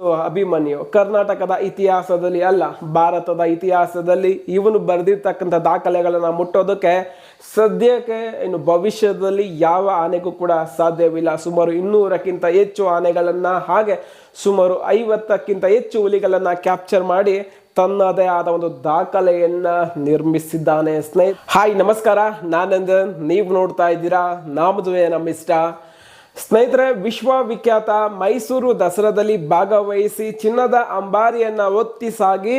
ಅಭಿಮನ್ಯು, ಕರ್ನಾಟಕದ ಇತಿಹಾಸದಲ್ಲಿ ಅಲ್ಲ, ಭಾರತದ ಇತಿಹಾಸದಲ್ಲಿ ಇವನು ಬರೆದಿರ್ತಕ್ಕಂಥ ದಾಖಲೆಗಳನ್ನು ಮುಟ್ಟೋದಕ್ಕೆ ಸದ್ಯಕ್ಕೆ ಇನ್ನು ಭವಿಷ್ಯದಲ್ಲಿ ಯಾವ ಆನೆಗೂ ಕೂಡ ಸಾಧ್ಯವಿಲ್ಲ. ಸುಮಾರು ಇನ್ನೂರಕ್ಕಿಂತ ಹೆಚ್ಚು ಆನೆಗಳನ್ನು ಹಾಗೆ ಸುಮಾರು ಐವತ್ತಕ್ಕಿಂತ ಹೆಚ್ಚು ಹುಲಿಗಳನ್ನು ಕ್ಯಾಪ್ಚರ್ ಮಾಡಿ ತನ್ನದೇ ಆದ ಒಂದು ದಾಖಲೆಯನ್ನ ನಿರ್ಮಿಸಿದ್ದಾನೆ ಸ್ನೇಹಿತ. ಹಾಯ್ ನಮಸ್ಕಾರ. ನಾನಂದನ್. ನೀವು ನೋಡ್ತಾ ಇದ್ದೀರಾ ನಾಮದುವೆ ನಮ್ಮ ಇಷ್ಟ. ಸ್ನೇಹಿತರೆ, ವಿಶ್ವವಿಖ್ಯಾತ ಮೈಸೂರು ದಸರಾದಲ್ಲಿ ಭಾಗವಹಿಸಿ ಚಿನ್ನದ ಅಂಬಾರಿಯನ್ನು ಒತ್ತಿ ಸಾಗಿ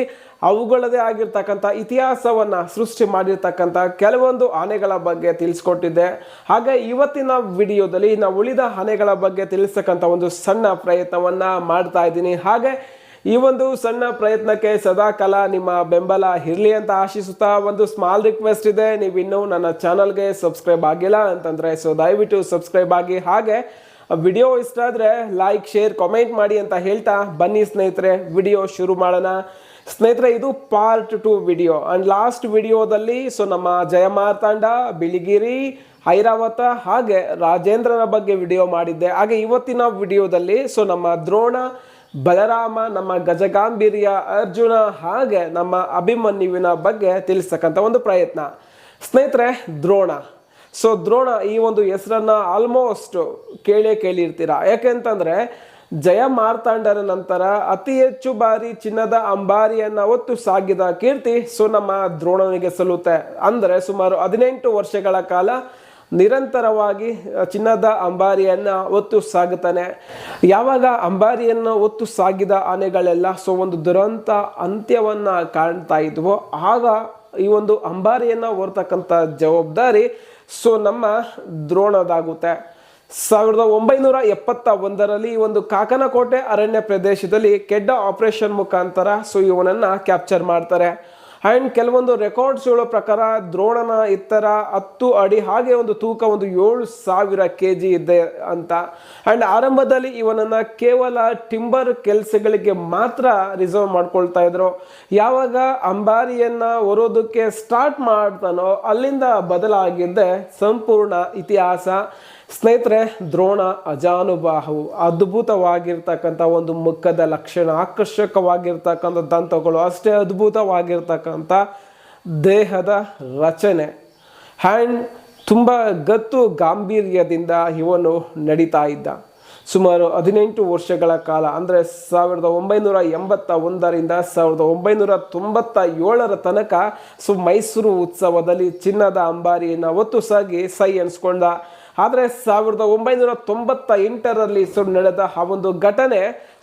ಅವುಗಳದೇ ಆಗಿರ್ತಕ್ಕಂಥ ಇತಿಹಾಸವನ್ನ ಸೃಷ್ಟಿ ಮಾಡಿರ್ತಕ್ಕಂಥ ಕೆಲವೊಂದು ಆನೆಗಳ ಬಗ್ಗೆ ತಿಳಿಸ್ಕೊಟ್ಟಿದ್ದೆ. ಹಾಗೆ ಇವತ್ತಿನ ವಿಡಿಯೋದಲ್ಲಿ ನಾವು ಉಳಿದ ಆನೆಗಳ ಬಗ್ಗೆ ತಿಳಿಸ್ತಕ್ಕಂಥ ಒಂದು ಸಣ್ಣ ಪ್ರಯತ್ನವನ್ನ ಮಾಡ್ತಾ ಇದ್ದೀನಿ. ಹಾಗೆ ಈ ಒಂದು ಸಣ್ಣ ಪ್ರಯತ್ನಕ್ಕೆ ಸದಾಕಾಲ ನಿಮ್ಮ ಬೆಂಬಲ ಇರಲಿ ಅಂತ ಆಶಿಸುತ್ತಾ ಒಂದು ಸ್ಮಾಲ್ ರಿಕ್ವೆಸ್ಟ್ ಇದೆ. ನೀವು ಇನ್ನೂ ನನ್ನ ಚಾನಲ್ಗೆ ಸಬ್ಸ್ಕ್ರೈಬ್ ಆಗಿಲ್ಲ ಅಂತಂದರೆ ಸೊ ದಯವಿಟ್ಟು ಸಬ್ಸ್ಕ್ರೈಬ್ ಆಗಿ. ಹಾಗೆ ವಿಡಿಯೋ ಇಷ್ಟ ಆದರೆ ಲೈಕ್ ಶೇರ್ ಕಾಮೆಂಟ್ ಮಾಡಿ ಅಂತ ಹೇಳ್ತಾ ಬನ್ನಿ ಸ್ನೇಹಿತರೆ ವಿಡಿಯೋ ಶುರು ಮಾಡೋಣ. ಸ್ನೇಹಿತರೆ, ಇದು part two video and last ವಿಡಿಯೋದಲ್ಲಿ ಸೊ ನಮ್ಮ ಜಯಮಾರ್ತಾಂಡ, ಬಿಳಿಗಿರಿ ಐರಾವತ ಹಾಗೆ ರಾಜೇಂದ್ರನ ಬಗ್ಗೆ ವಿಡಿಯೋ ಮಾಡಿದ್ದೆ. ಹಾಗೆ ಇವತ್ತಿನ ವಿಡಿಯೋದಲ್ಲಿ ಸೊ ನಮ್ಮ ದ್ರೋಣ ಬಲರಾಮ, ನಮ್ಮ ಗಜಗಾಂಭೀರ್ಯ ಅರ್ಜುನ ಹಾಗೆ ನಮ್ಮ ಅಭಿಮನ್ಯುವಿನ ಬಗ್ಗೆ ತಿಳಿಸ್ತಕ್ಕಂಥ ಒಂದು ಪ್ರಯತ್ನ. ಸ್ನೇಹಿತರೆ, ದ್ರೋಣ. ಸೊ ದ್ರೋಣ, ಈ ಒಂದು ಹೆಸರನ್ನ ಆಲ್ಮೋಸ್ಟ್ ಕೇಳೇ ಕೇಳಿರ್ತೀರಾ? ಯಾಕೆಂತಂದ್ರೆ ಜಯ ಮಾರ್ತಾಂಡರ ನಂತರ ಅತಿ ಹೆಚ್ಚು ಬಾರಿ ಚಿನ್ನದ ಅಂಬಾರಿಯನ್ನು ಹೊತ್ತು ಸಾಗಿದ ಕೀರ್ತಿ ಸೊ ನಮ್ಮ ದ್ರೋಣನಿಗೆ ಸಲ್ಲುತ್ತೆ. ಅಂದ್ರೆ ಸುಮಾರು ಹದಿನೆಂಟು ವರ್ಷಗಳ ಕಾಲ ನಿರಂತರವಾಗಿ ಚಿನ್ನದ ಅಂಬಾರಿಯನ್ನು ಒತ್ತು ಸಾಗುತ್ತಾನೆ. ಯಾವಾಗ ಅಂಬಾರಿಯನ್ನು ಒತ್ತು ಸಾಗಿದ ಆನೆಗಳೆಲ್ಲ, ಸೊ ಒಂದು ದುರಂತ ಅಂತ್ಯವನ್ನು ಕಾಣ್ತಾ ಇದ್ವು, ಆಗ ಈ ಒಂದು ಅಂಬಾರಿಯನ್ನು ಹೊರತಕ್ಕಂಥ ಜವಾಬ್ದಾರಿ, ಸೊ ನಮ್ಮ ದ್ರೋಣದಾಗುತ್ತೆ. ಸಾವಿರದ ಒಂಬೈನೂರ ಎಪ್ಪತ್ತ ಒಂದರಲ್ಲಿ ಈ ಒಂದು ಕಾಕನಕೋಟೆ ಅರಣ್ಯ ಪ್ರದೇಶದಲ್ಲಿ ಕೆಡ್ಡ ಆಪರೇಷನ್ ಮುಖಾಂತರ, ಸೊ ಇವನನ್ನ ಕ್ಯಾಪ್ಚರ್ ಮಾಡ್ತಾರೆ. ಆ್ಯಂಡ್ ಕೆಲವೊಂದು ರೆಕಾರ್ಡ್ಸ್ ಹೇಳೋ ಪ್ರಕಾರ ದ್ರೋಣನ ಎತ್ತರ ಹತ್ತು ಅಡಿ ಹಾಗೆ ಒಂದು ತೂಕ ಒಂದು ಏಳು ಸಾವಿರ ಕೆ ಜಿ ಇದೆ ಅಂತ. ಆ್ಯಂಡ್ ಆರಂಭದಲ್ಲಿ ಇವನನ್ನ ಕೇವಲ ಟಿಂಬರ್ ಕೆಲಸಗಳಿಗೆ ಮಾತ್ರ ರಿಸರ್ವ್ ಮಾಡ್ಕೊಳ್ತಾ ಇದ್ರು. ಯಾವಾಗ ಅಂಬಾರಿಯನ್ನ ಹೊರೋದಕ್ಕೆ ಸ್ಟಾರ್ಟ್ ಮಾಡ್ತಾನೋ ಅಲ್ಲಿಂದ ಬದಲಾಗಿದ್ದೆ ಸಂಪೂರ್ಣ ಇತಿಹಾಸ. ಸ್ನೇಹಿತರೆ, ದ್ರೋಣ, ಅಜಾನುಬಾಹು ಅದ್ಭುತವಾಗಿರ್ತಕ್ಕಂಥ ಒಂದು ಮುಖದ ಲಕ್ಷಣ, ಆಕರ್ಷಕವಾಗಿರ್ತಕ್ಕಂಥ ದಂತಗಳು, ಅಷ್ಟೇ ಅದ್ಭುತವಾಗಿರ್ತಕ್ಕಂಥ ದೇಹದ ರಚನೆ. ಹ್ಯಾಂಡ್ ತುಂಬ ಗತ್ತು ಗಾಂಭೀರ್ಯದಿಂದ ಇವನು ನಡೀತಾ ಇದ್ದ. ಸುಮಾರು ಹದಿನೆಂಟು ವರ್ಷಗಳ ಕಾಲ, ಅಂದರೆ ಸಾವಿರದ ಒಂಬೈನೂರ ಎಂಬತ್ತ ಒಂದರಿಂದ ಸಾವಿರದ ಒಂಬೈನೂರ ತೊಂಬತ್ತ ಏಳರ ತನಕ ಸೊ ಮೈಸೂರು ಉತ್ಸವದಲ್ಲಿ ಚಿನ್ನದ ಅಂಬಾರಿಯನ್ನು ಒತ್ತು ಸಾಗಿ ಸೈ ಅನ್ಸ್ಕೊಂಡ ಆದರೆ ಸಾವಿರದ ಒಂಬೈನೂರ ತೊಂಬತ್ತ ಎಂಟರಲ್ಲಿ ಸೊ ನಡೆದ ಆ ಒಂದು ಘಟನೆ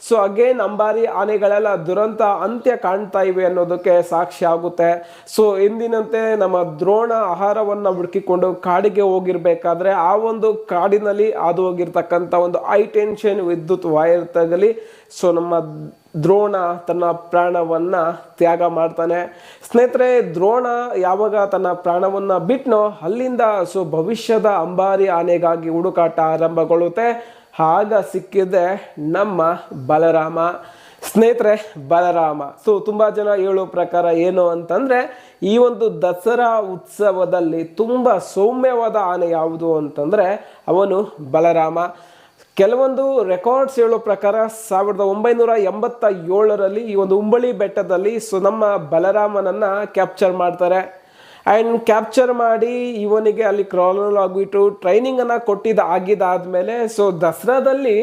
ಸೊ ಅಗೇನ್ ಅಂಬಾರಿ ಆನೆಗಳೆಲ್ಲ ದುರಂತ ಅಂತ್ಯ ಕಾಣ್ತಾ ಇವೆ ಅನ್ನೋದಕ್ಕೆ ಸಾಕ್ಷಿ ಆಗುತ್ತೆ. ಸೊ ಎಂದಿನಂತೆ ನಮ್ಮ ದ್ರೋಣ ಆಹಾರವನ್ನು ಹುಡುಕಿಕೊಂಡು ಕಾಡಿಗೆ ಹೋಗಿರ್ಬೇಕಾದ್ರೆ ಆ ಒಂದು ಕಾಡಿನಲ್ಲಿ ಹಾದು ಹೋಗಿರ್ತಕ್ಕಂಥ ಒಂದು ಹೈ ಟೆನ್ಷನ್ ವಿದ್ಯುತ್ ವೈರ್ ತಗಲಿ ಸೊ ನಮ್ಮ ದ್ರೋಣ ತನ್ನ ಪ್ರಾಣವನ್ನು ತ್ಯಾಗ ಮಾಡ್ತಾನೆ. ಸ್ನೇಹಿತರೆ, ದ್ರೋಣ ಯಾವಾಗ ತನ್ನ ಪ್ರಾಣವನ್ನು ಬಿಟ್ಟನೋ ಅಲ್ಲಿಂದ ಸೊ ಭವಿಷ್ಯದ ಅಂಬಾರಿ ಆನೆಗಾಗಿ ಹುಡುಕಾಟ ಆರಂಭಗೊಳ್ಳುತ್ತೆ. ಆಗ ಸಿಕ್ಕಿದೆ ನಮ್ಮ ಬಲರಾಮ. ಸ್ನೇಹಿತರೆ, ಬಲರಾಮ. ಸೊ ತುಂಬ ಜನ ಹೇಳೋ ಪ್ರಕಾರ ಏನು ಅಂತಂದರೆ, ಈ ಒಂದು ದಸರಾ ಉತ್ಸವದಲ್ಲಿ ತುಂಬ ಸೌಮ್ಯವಾದ ಆನೆ ಯಾವುದು ಅಂತಂದರೆ, ಅವನು ಬಲರಾಮ. ಕೆಲವೊಂದು ರೆಕಾರ್ಡ್ಸ್ ಹೇಳೋ ಪ್ರಕಾರ ಸಾವಿರದ ಒಂಬೈನೂರ ಎಂಬತ್ತ ಏಳರಲ್ಲಿ ಈ ಒಂದು ಉಂಬಳಿ ಬೆಟ್ಟದಲ್ಲಿ ಸೊ ನಮ್ಮ ಬಲರಾಮನನ್ನ ಕ್ಯಾಪ್ಚರ್ ಮಾಡ್ತಾರೆ. ಆ್ಯಂಡ್ ಕ್ಯಾಪ್ಚರ್ ಮಾಡಿ ಇವನಿಗೆ ಅಲ್ಲಿ ಕ್ರಾಲರ್ ಆಗಿಬಿಟ್ಟು ಟ್ರೈನಿಂಗನ್ನು ಕೊಟ್ಟಿದ್ದ ಆಗಿದ್ದಾದ್ಮೇಲೆ ಸೊ ದಸರಾದಲ್ಲಿ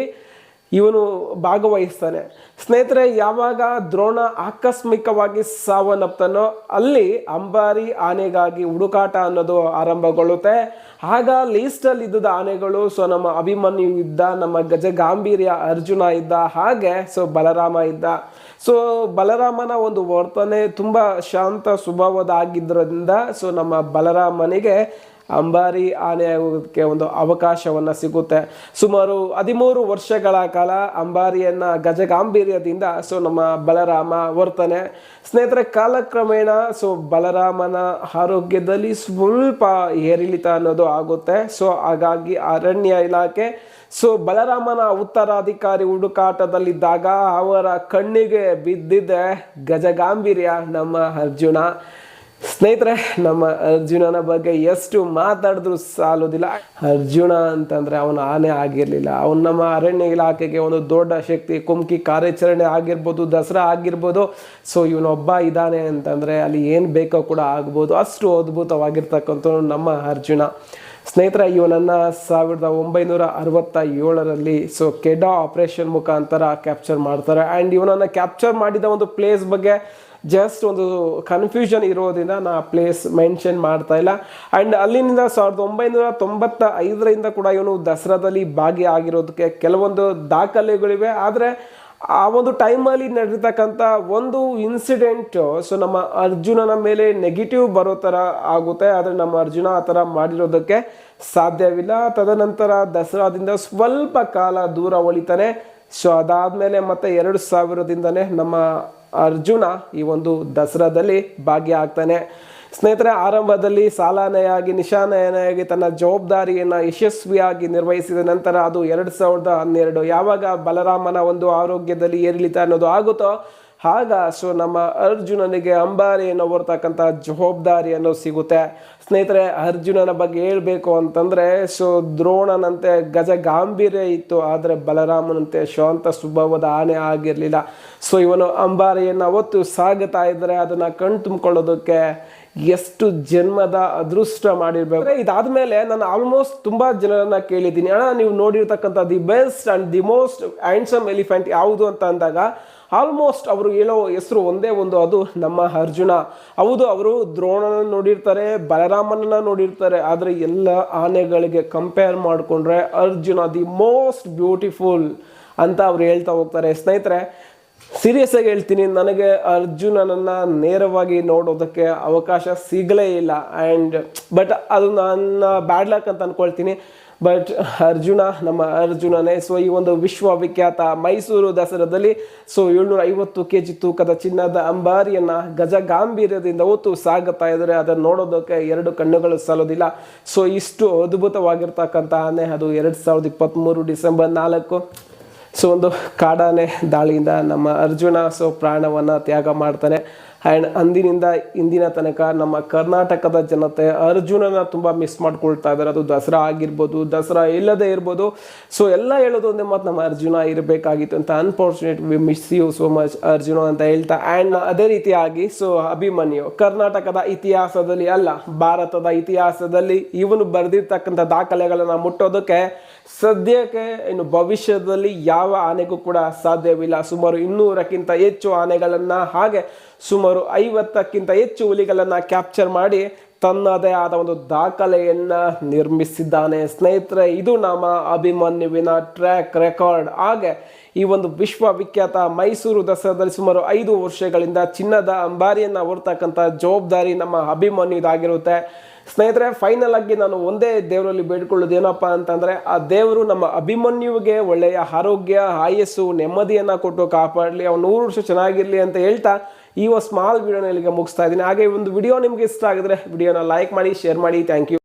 ಇವನು ಭಾಗವಹಿಸ್ತಾನೆ. ಸ್ನೇಹಿತರೆ, ಯಾವಾಗ ದ್ರೋಣ ಆಕಸ್ಮಿಕವಾಗಿ ಸಾವನ್ನಪ್ತಾನೋ ಅಲ್ಲಿ ಅಂಬಾರಿ ಆನೆಗಾಗಿ ಹುಡುಕಾಟ ಅನ್ನೋದು ಆರಂಭಗೊಳ್ಳುತ್ತೆ. ಆಗ ಲೀಸ್ಟಲ್ಲಿ ಇದ್ದ ಆನೆಗಳು ಸೊ ನಮ್ಮ ಅಭಿಮನ್ಯು ಇದ್ದ, ನಮ್ಮ ಗಜ ಗಾಂಭೀರ್ಯ ಅರ್ಜುನ ಇದ್ದ, ಹಾಗೆ ಸೊ ಬಲರಾಮ ಇದ್ದ. ಸೊ ಬಲರಾಮನ ಒಂದು ವರ್ತನೆ ತುಂಬ ಶಾಂತ ಸ್ವಭಾವದ ಆಗಿದ್ದರಿಂದ ಸೊ ನಮ್ಮ ಬಲರಾಮನಿಗೆ ಅಂಬಾರಿ ಆನೆ ಆಗೋದಕ್ಕೆ ಒಂದು ಅವಕಾಶವನ್ನು ಸಿಗುತ್ತೆ. ಸುಮಾರು ಹದಿಮೂರು ವರ್ಷಗಳ ಕಾಲ ಅಂಬಾರಿಯನ್ನ ಗಜಗಾಂಭೀರ್ಯದಿಂದ ಸೊ ನಮ್ಮ ಬಲರಾಮ ವರ್ತನೆ. ಸ್ನೇಹಿತರೆ, ಕಾಲಕ್ರಮೇಣ ಸೊ ಬಲರಾಮನ ಆರೋಗ್ಯದಲ್ಲಿ ಸ್ವಲ್ಪ ಏರಿಳಿತ ಅನ್ನೋದು ಆಗುತ್ತೆ. ಸೊ ಹಾಗಾಗಿ ಅರಣ್ಯ ಇಲಾಖೆ ಸೊ ಬಲರಾಮನ ಉತ್ತರಾಧಿಕಾರಿ ಹುಡುಕಾಟದಲ್ಲಿದ್ದಾಗ ಅವರ ಕಣ್ಣಿಗೆ ಬಿದ್ದಿದೆ ಗಜಗಾಂಭೀರ್ಯ ನಮ್ಮ ಅರ್ಜುನ. ಸ್ನೇಹಿತರೆ, ನಮ್ಮ ಅರ್ಜುನನ ಬಗ್ಗೆ ಎಷ್ಟು ಮಾತಾಡಿದ್ರು ಸಾಲೋದಿಲ್ಲ. ಅರ್ಜುನ ಅಂತಂದ್ರೆ ಅವನು ಆನೆ ಆಗಿರಲಿಲ್ಲ. ಅವನು ನಮ್ಮ ಅರಣ್ಯ ಇಲಾಖೆಗೆ ಒಂದು ದೊಡ್ಡ ಶಕ್ತಿ ಕುಮ್ಕಿ ಕಾರ್ಯಾಚರಣೆ ಆಗಿರ್ಬೋದು, ದಸರಾ ಆಗಿರ್ಬೋದು. ಸೊ ಇವನೊಬ್ಬ ಇದ್ದಾನೆ ಅಂತಂದ್ರೆ ಅಲ್ಲಿ ಏನು ಬೇಕೋ ಕೂಡ ಆಗ್ಬೋದು. ಅಷ್ಟು ಅದ್ಭುತವಾಗಿರ್ತಕ್ಕಂಥ ನಮ್ಮ ಅರ್ಜುನ. ಸ್ನೇಹಿತರ, ಇವನನ್ನು ಸಾವಿರದ ಒಂಬೈನೂರ ಅರವತ್ತ ಏಳರಲ್ಲಿ ಸೊ ಕೆಡಾ ಆಪರೇಷನ್ ಮುಖಾಂತರ ಕ್ಯಾಪ್ಚರ್ ಮಾಡ್ತಾರೆ. ಆ್ಯಂಡ್ ಇವನನ್ನು ಕ್ಯಾಪ್ಚರ್ ಮಾಡಿದ ಒಂದು ಪ್ಲೇಸ್ ಬಗ್ಗೆ ಜಸ್ಟ್ ಒಂದು ಕನ್ಫ್ಯೂಷನ್ ಇರೋದ್ರಿಂದ ನಾ ಪ್ಲೇಸ್ ಮೆನ್ಷನ್ ಮಾಡ್ತಾ ಇಲ್ಲ. ಆ್ಯಂಡ್ ಅಲ್ಲಿಂದ ಸಾವಿರದ ಒಂಬೈನೂರ ತೊಂಬತ್ತ ಐದರಿಂದ ಕೂಡ ಇವನು ದಸರಾದಲ್ಲಿ ಭಾಗಿಯಾಗಿರೋದಕ್ಕೆ ಕೆಲವೊಂದು ದಾಖಲೆಗಳಿವೆ. ಆದರೆ ಆ ಒಂದು ಟೈಮಲ್ಲಿ ನಡೆದಿರ್ತಕ್ಕಂಥ ಒಂದು ಇನ್ಸಿಡೆಂಟ್ ಸೊ ನಮ್ಮ ಅರ್ಜುನನ ಮೇಲೆ ನೆಗೆಟಿವ್ ಬರೋ ಥರ ಆಗುತ್ತೆ. ಆದರೆ ನಮ್ಮ ಅರ್ಜುನ ಆ ಥರ ಮಾಡಿರೋದಕ್ಕೆ ಸಾಧ್ಯವಿಲ್ಲ. ತದನಂತರ ದಸರಾದಿಂದ ಸ್ವಲ್ಪ ಕಾಲ ದೂರ ಉಳಿತಾನೆ ಸೊ ಅದಾದಮೇಲೆ ಮತ್ತೆ ಎರಡು ಸಾವಿರದಿಂದನೇ ನಮ್ಮ ಅರ್ಜುನ ಈ ಒಂದು ದಸರಾದಲ್ಲಿ ಭಾಗಿಯಾಗ್ತಾನೆ ಸ್ನೇಹಿತರೆ, ಆರಂಭದಲ್ಲಿ ಸಾಲಾನೆಯಾಗಿ, ನಿಶಾನೆಯಾಗಿ ತನ್ನ ಜವಾಬ್ದಾರಿಯನ್ನು ಯಶಸ್ವಿಯಾಗಿ ನಿರ್ವಹಿಸಿದ ನಂತರ ಅದು ಎರಡು ಸಾವಿರದ ಹನ್ನೆರಡು. ಯಾವಾಗ ಬಲರಾಮನ ಒಂದು ಆರೋಗ್ಯದಲ್ಲಿ ಏರಿಳಿತ ಅನ್ನೋದು ಆಗುತ್ತೋ ಆಗ ಸೊ ನಮ್ಮ ಅರ್ಜುನನಿಗೆ ಅಂಬಾರಿಯನ್ನು ಹೊರತಕ್ಕಂಥ ಜವಾಬ್ದಾರಿ ಅನ್ನೋದು ಸಿಗುತ್ತೆ. ಸ್ನೇಹಿತರೆ, ಅರ್ಜುನನ ಬಗ್ಗೆ ಹೇಳಬೇಕು ಅಂತಂದರೆ, ಸೊ ದ್ರೋಣನಂತೆ ಗಜ ಗಾಂಭೀರ್ಯ ಇತ್ತು, ಆದರೆ ಬಲರಾಮನಂತೆ ಶಾಂತ ಸ್ವಭಾವದ ಆನೆ ಆಗಿರಲಿಲ್ಲ. ಸೊ ಇವನು ಅಂಬಾರಿಯನ್ನು ಅವತ್ತು ಸಾಗುತ್ತಾ ಇದ್ದರೆ ಅದನ್ನು ಕಣ್ ತುಂಬಿಕೊಳ್ಳೋದಕ್ಕೆ ಎಷ್ಟು ಜನ್ಮದ ಅದೃಷ್ಟ ಮಾಡಿರ್ಬೇಕು. ಇದಾದ್ಮೇಲೆ ನಾನು ಆಲ್ಮೋಸ್ಟ್ ತುಂಬ ಜನರನ್ನ ಕೇಳಿದ್ದೀನಿ. ಅಣ್ಣ, ನೀವು ನೋಡಿರ್ತಕ್ಕಂಥ the best and the most handsome elephant ಯಾವುದು ಅಂತ ಅಂದಾಗ ಆಲ್ಮೋಸ್ಟ್ ಅವರು ಹೇಳೋ ಹೆಸರು ಒಂದೇ ಒಂದು, ಅದು ನಮ್ಮ ಅರ್ಜುನ. ಹೌದು, ಅವರು ದ್ರೋಣನ ನೋಡಿರ್ತಾರೆ, ಬಲರಾಮನನ್ನ ನೋಡಿರ್ತಾರೆ, ಆದರೆ ಎಲ್ಲ ಆನೆಗಳಿಗೆ ಕಂಪೇರ್ ಮಾಡಿಕೊಂಡ್ರೆ ಅರ್ಜುನ ದಿ ಮೋಸ್ಟ್ ಬ್ಯೂಟಿಫುಲ್ ಅಂತ ಅವ್ರು ಹೇಳ್ತಾ ಹೋಗ್ತಾರೆ. ಸ್ನೇಹಿತರೆ ಸೀರಿಯಸ್ ಆಗಿ ಹೇಳ್ತೀನಿ, ನನಗೆ ಅರ್ಜುನನನ್ನ ನೇರವಾಗಿ ನೋಡೋದಕ್ಕೆ ಅವಕಾಶ ಸಿಗಲೇ ಇಲ್ಲ. ಆ್ಯಂಡ್ ಬಟ್ ಅದು ನನ್ನ ಬ್ಯಾಡ್ ಲಕ್ ಅಂತ ಅನ್ಕೊಳ್ತೀನಿ. ಬಟ್ ಅರ್ಜುನ, ನಮ್ಮ ಅರ್ಜುನನೇ ಸೊ ಈ ಒಂದು ವಿಶ್ವವಿಖ್ಯಾತ ಮೈಸೂರು ದಸರಾದಲ್ಲಿ ಸೊ ಏಳ್ನೂರ ಐವತ್ತು ಕೆ ಜಿ ತೂಕದ ಚಿನ್ನದ ಅಂಬಾರಿಯನ್ನು ಗಜ ಗಾಂಭೀರ್ಯದಿಂದ ಹೊತ್ತು ಸಾಗುತ್ತಾ ಇದ್ದಾರೆ. ಅದನ್ನು ನೋಡೋದಕ್ಕೆ ಎರಡು ಕಣ್ಣುಗಳು ಸಾಲೋದಿಲ್ಲ ಸೊ ಇಷ್ಟು ಅದ್ಭುತವಾಗಿರ್ತಕ್ಕಂಥ ಅದು ಎರಡು ಸಾವಿರದ ಇಪ್ಪತ್ತ್ಮೂರು ಡಿಸೆಂಬರ್ ನಾಲ್ಕು. ಸೊ ಒಂದು ಕಾಡಾನೆ ದಾಳಿಯಿಂದ ನಮ್ಮ ಅರ್ಜುನ ಸೊ ಪ್ರಾಣವನ್ನು ತ್ಯಾಗ ಮಾಡ್ತಾನೆ. ಆ್ಯಂಡ್ ಅಂದಿನಿಂದ ಇಂದಿನ ತನಕ ನಮ್ಮ ಕರ್ನಾಟಕದ ಜನತೆ ಅರ್ಜುನನ ತುಂಬ ಮಿಸ್ ಮಾಡ್ಕೊಳ್ತಾ ಇದ್ದಾರೆ. ಅದು ದಸರಾ ಆಗಿರ್ಬೋದು, ದಸರಾ ಇಲ್ಲದೆ ಇರ್ಬೋದು. ಸೊ ಎಲ್ಲ ಹೇಳೋದು ಒಂದೇ ಮಾತು, ನಮ್ಮ ಅರ್ಜುನ ಇರಬೇಕಾಗಿತ್ತು ಅಂತ. Unfortunate we miss you so much Arjuna ಅಂತ ಹೇಳ್ತಾ. ಆ್ಯಂಡ್ ಅದೇ ರೀತಿಯಾಗಿ ಸೊ ಅಭಿಮನ್ಯು, ಕರ್ನಾಟಕದ ಇತಿಹಾಸದಲ್ಲಿ ಅಲ್ಲ, ಭಾರತದ ಇತಿಹಾಸದಲ್ಲಿ ಇವನು ಬರೆದಿರ್ತಕ್ಕಂಥ ದಾಖಲೆಗಳನ್ನು ಮುಟ್ಟೋದಕ್ಕೆ ಸದ್ಯಕ್ಕೆ ಇನ್ನು ಭವಿಷ್ಯದಲ್ಲಿ ಯಾವ ಆನೆಗೂ ಕೂಡ ಸಾಧ್ಯವಿಲ್ಲ. ಸುಮಾರು ಇನ್ನೂರಕ್ಕಿಂತ ಹೆಚ್ಚು ಆನೆಗಳನ್ನು ಹಾಗೆ ಸುಮಾರು ಐವತ್ತಕ್ಕಿಂತ ಹೆಚ್ಚು ಹುಲಿಗಳನ್ನು ಕ್ಯಾಪ್ಚರ್ ಮಾಡಿ ತನ್ನದೇ ಆದ ಒಂದು ದಾಖಲೆಯನ್ನು ನಿರ್ಮಿಸಿದ್ದಾನೆ. ಸ್ನೇಹಿತರೆ, ಇದು ನಮ್ಮ ಅಭಿಮನ್ಯುವಿನ ಟ್ರ್ಯಾಕ್ ರೆಕಾರ್ಡ್ ಹಾಗೆ ಈ ಒಂದು ವಿಶ್ವವಿಖ್ಯಾತ ಮೈಸೂರು ದಸರಾದಲ್ಲಿ ಸುಮಾರು ಐದು ವರ್ಷಗಳಿಂದ ಚಿನ್ನದ ಅಂಬಾರಿಯನ್ನು ಹೊರತಕ್ಕಂಥ ಜವಾಬ್ದಾರಿ ನಮ್ಮ ಅಭಿಮನ್ಯುದಾಗಿರುತ್ತೆ. ಸ್ನೇಹಿತರೆ ಫೈನಲ್ ಆಗಿ ನಾನು ಒಂದೇ ದೇವರಲ್ಲಿ ಬೇಡ್ಕೊಳ್ಳೋದು ಏನಪ್ಪ ಅಂತಂದ್ರೆ, ಆ ದೇವರು ನಮ್ಮ ಅಭಿಮನ್ಯುವಿಗೆ ಒಳ್ಳೆಯ ಆರೋಗ್ಯ, ಆಯಸ್ಸು, ನೆಮ್ಮದಿಯನ್ನ ಕೊಟ್ಟು ಕಾಪಾಡಲಿ, ಅವ್ನು ನೂರು ವರ್ಷ ಚೆನ್ನಾಗಿರಲಿ ಅಂತ ಹೇಳ್ತಾ ಈ ಒಂದು ಸ್ಮಾಲ್ ವಿಡಿಯೋನ ಇಲ್ಲಿಗೆ ಮುಗಿಸ್ತಾ ಇದ್ದೀನಿ. ಹಾಗೆ ಒಂದು ವಿಡಿಯೋ ನಿಮಗೆ ಇಷ್ಟ ಆಗಿದ್ರೆ ವಿಡಿಯೋನ ಲೈಕ್ ಮಾಡಿ ಶೇರ್ ಮಾಡಿ ಥ್ಯಾಂಕ್ ಯು